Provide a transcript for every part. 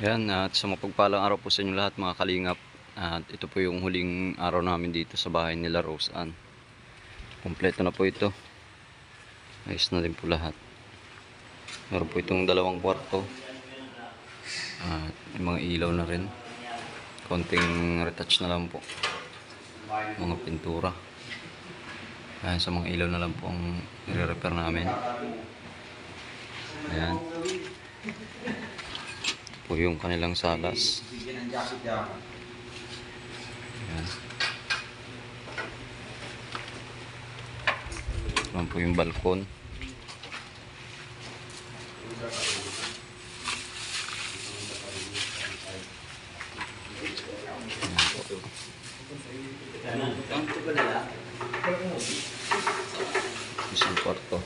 Yan, at sa mapagpalang araw po sa inyo lahat mga kalingap. At ito po yung huling araw namin dito sa bahay nila Rose Ann. Kompleto na po ito. Ayos na din po lahat. Meron po itong dalawang kwarto. At mga ilaw na rin. Konting retouch na lang po. Mga pintura. Ayan, sa mga ilaw na lang po ang nire-repair namin. Ayan. Po yung kanilang salas. Ayan. Ayan po yung balkon. Isang kwarto.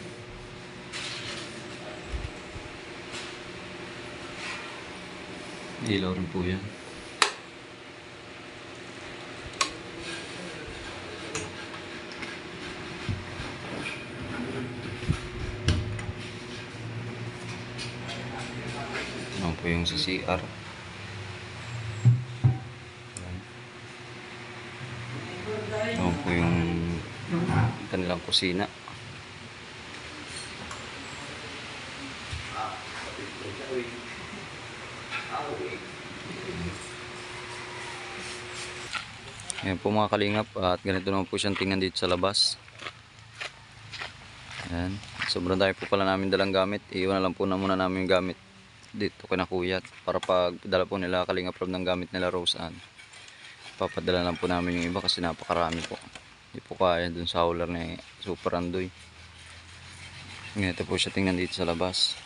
Ilaw rin po yan. Ano po yung sa CR. Ano po yung kanilang kusina. Ayan po mga kalingap at ganito naman po siyang tingnan dito sa labas. Ayan. Sobrang dami po pala namin dalang gamit. Iwan na lang po na muna namin yung gamit dito kina kuya para pag dala po nila kalingap rob ng gamit nila Rose Ann. Papadala lang po namin yung iba kasi napakarami po. Hindi po kaya dun sa hauler ni Super Andoy. Ganito po siya tingnan dito sa labas.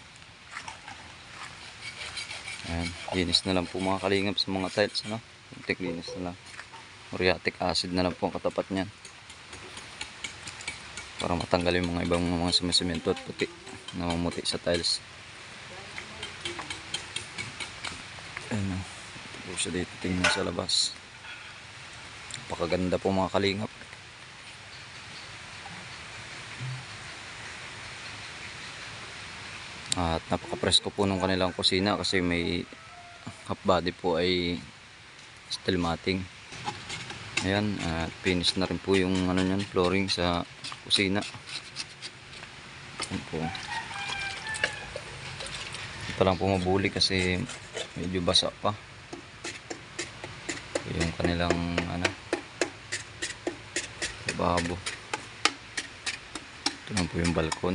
Ayan. Linis na lang po mga kalingap sa mga tiles. Ano? Kuntik linis na lang. Muriatic acid na lang po ang katapat niyan. Para matanggal yung mga ibang mga sumisimento at puti na mamuti sa tiles. Ayan o. Ito po siya dito tingnan sa labas. Napakaganda po mga kalingap. At napaka-presko po nung kanilang kusina kasi may half body po ay steel matting. Ayan, at finish na rin po yung ano niyan, flooring sa kusina. Ayan po. Ito lang po mabuli kasi medyo basa pa. Yung kanilang ano, babo. Ito lang po yung balkon.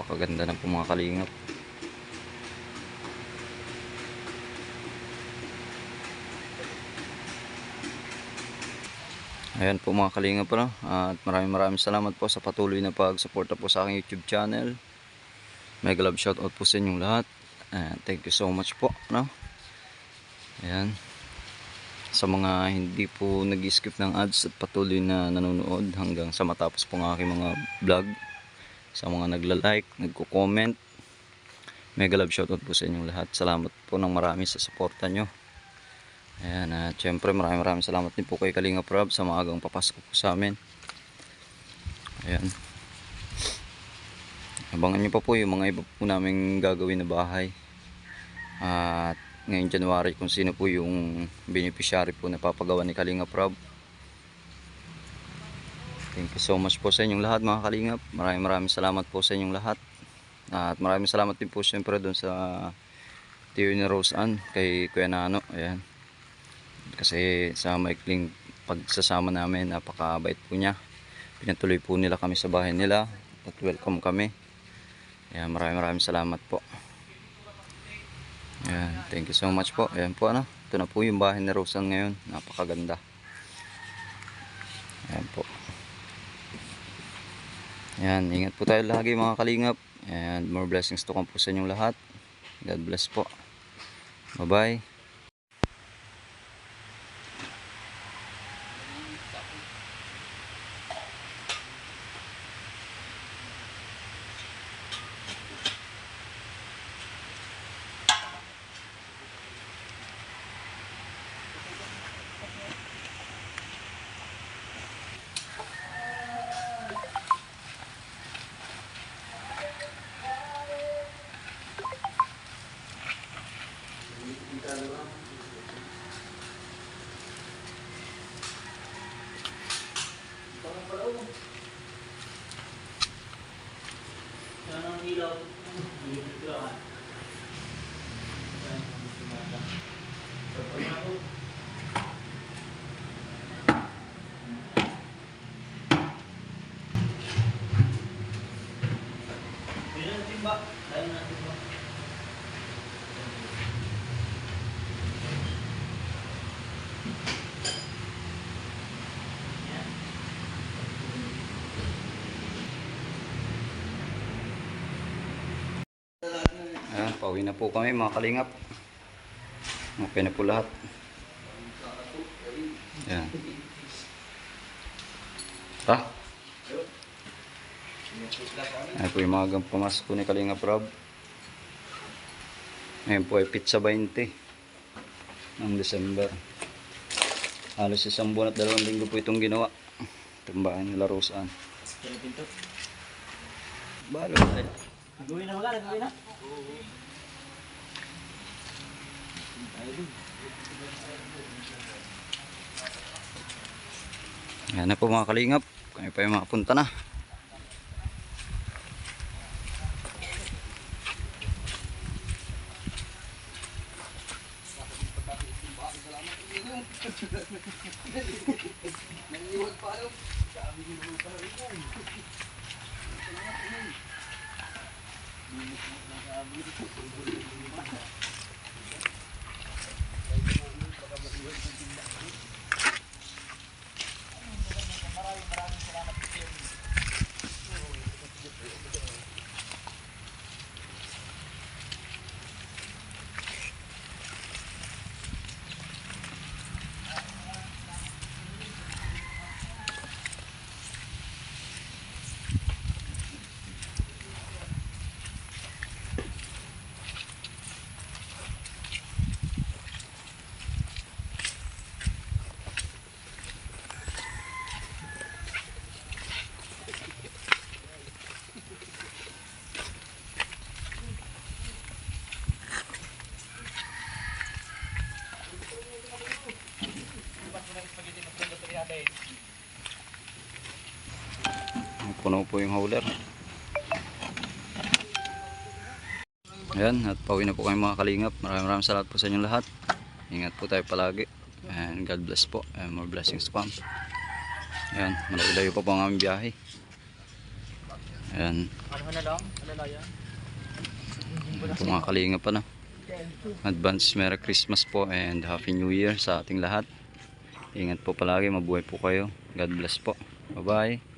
Pakaganda na po mga kalingap. Ayan po mga kalingap po no? At maraming maraming salamat po sa patuloy na pagsuporta po sa aking YouTube channel. Mega love shoutout po sa inyong lahat. Ayan, thank you so much po. No? Ayan. Sa mga hindi po nag-skip ng ads at patuloy na nanonood hanggang sa matapos po ng aking mga vlog. Sa mga nagla-like, nagko-comment. Mega love shoutout po sa inyong lahat. Salamat po ng marami sa suporta nyo. Ayan, at syempre maraming maraming salamat din po kay Kalinga Prab sa maagang papasok po sa amin. Ayan. Abangan nyo pa po yung mga iba po namin gagawin na bahay. At ngayong January kung sino po yung beneficiary po na papagawa ni Kalinga Prab. Thank you so much po sa inyong lahat mga Kalingap. Maraming maraming salamat po sa inyong lahat. At maraming salamat din po syempre doon sa tiyo ni Rose Ann kay Kuya Nano. Ayan kasi sa maikling pagsasama namin napakabait po niya. Pinatuloy po nila kami sa bahay nila at welcome kami. Ayan, maraming maraming salamat po. Ayan, thank you so much po. Ayan po ano, ito na po yung bahay ni Rosan ngayon. Napakaganda. Ayan po. Ayan, ingat po tayo lagi mga kalingap. And more blessings to come po sa inyong lahat. God bless po. Bye bye belum belum dikeluarkan. Pertama aku Bila pauwi na po kami mga kalingap. Okay na po lahat. Ayan. Ha? Ayan po yung mga po ni Kalingap Rob. Ngayon po ay pizza 20 ng December. Halos isang buwan at dalawang linggo po itong ginawa. Tumbahan nila Rosaan. Balo. Gawin na wala, gawin na. Yan na po mga kalingap. Kami pa yung makapunta na. Puno po yung hauler. Ayan, at pauwi na po kayo mga kalingap. Maraming maraming salamat po sa inyong lahat. Ingat po tayo palagi. And God bless po. And more blessings to come. Ayan, malayo-layo pa po ang aming biyahe. Ayan, Ano na lang? Alalaya. po mga kalingap pa na. Advance Merry Christmas po and Happy New Year sa ating lahat. Ingat po palagi, mabuhay po kayo. God bless po. Bye-bye.